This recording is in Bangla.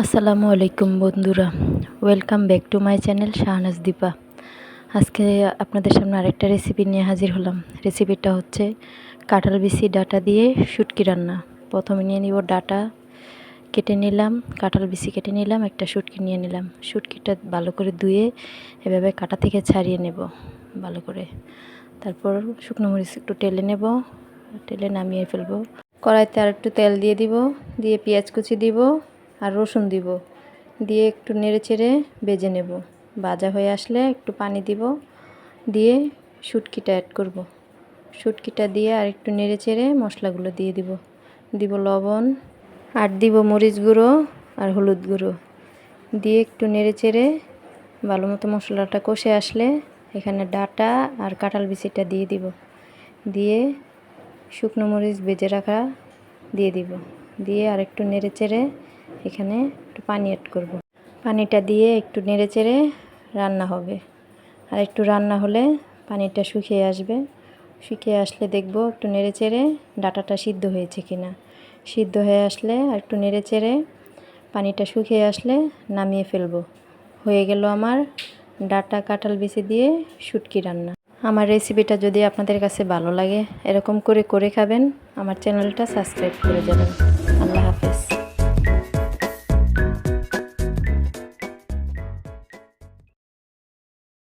আসসালামু আলাইকুম বন্ধুরা। Welcome back to my channel Shahnaz Dipa. আজকে আপনাদের সামনে আরেকটা রেসিপি নিয়ে হাজির হলাম। রেসিপিটা হচ্ছে কাঁঠাল বিচি ডাটা দিয়ে শুটকি রান্না। প্রথমে নিয়ে নিব ডাটা, কেটে নিলাম, কাঁঠাল বিচি কেটে নিলাম, একটা শুটকি নিয়ে নিলাম। শুটকিটা ভালো করে ধুয়ে এভাবে কাটা থেকে ছাড়িয়ে নেব, ভালো করে। তারপর শুকনো মরিচ একটু টেলে নেব, টেলে নামিয়ে ফেলব। কড়াইতে আর একটু তেল দিয়ে দিব, দিয়ে পেঁয়াজ কুচি দিব আর রসুন দিব। দিয়ে একটু নেড়ে চেড়ে বেজে নেব। ভাজা হয়ে আসলে একটু পানি দিব। দিয়ে শুটকিটা অ্যাড করব। শুটকিটা দিয়ে আর একটু নেড়ে চেড়ে মশলাগুলো দিয়ে দিব। দিব লবণ আর দিব মরিচ গুঁড়ো আর হলুদ গুঁড়ো। দিয়ে একটু নেড়ে চেড়ে ভালো মতো মশলাটা কষে আসলে এখানে ডাটা আর কাঁঠাল বিচিটা দিয়ে দিব। দিয়ে শুকনো মরিচ বেজে রাখা দিয়ে দিব। দিয়ে আর একটু নেড়ে চেড়ে এখানে একটু পানি অ্যাড করব। পানিটা দিয়ে একটু নেড়ে চেড়ে রান্না হবে। আর একটু রান্না হলে পানিটা শুকিয়ে আসবে। শুকিয়ে আসলে দেখব একটু নেড়ে চেড়ে ডাটাটা সিদ্ধ হয়েছে কিনা। সিদ্ধ হয়ে আসলে আর একটু নেড়ে চেড়ে পানিটা শুকিয়ে আসলে নামিয়ে ফেলব। হয়ে গেল আমার ডাটা কাঁঠাল বিচি দিয়ে শুটকি রান্না। আমার রেসিপিটা যদি আপনাদের কাছে ভালো লাগে, এরকম করে করে খাবেন। আমার চ্যানেলটা সাবস্ক্রাইব করে যাবেন আল্লাহ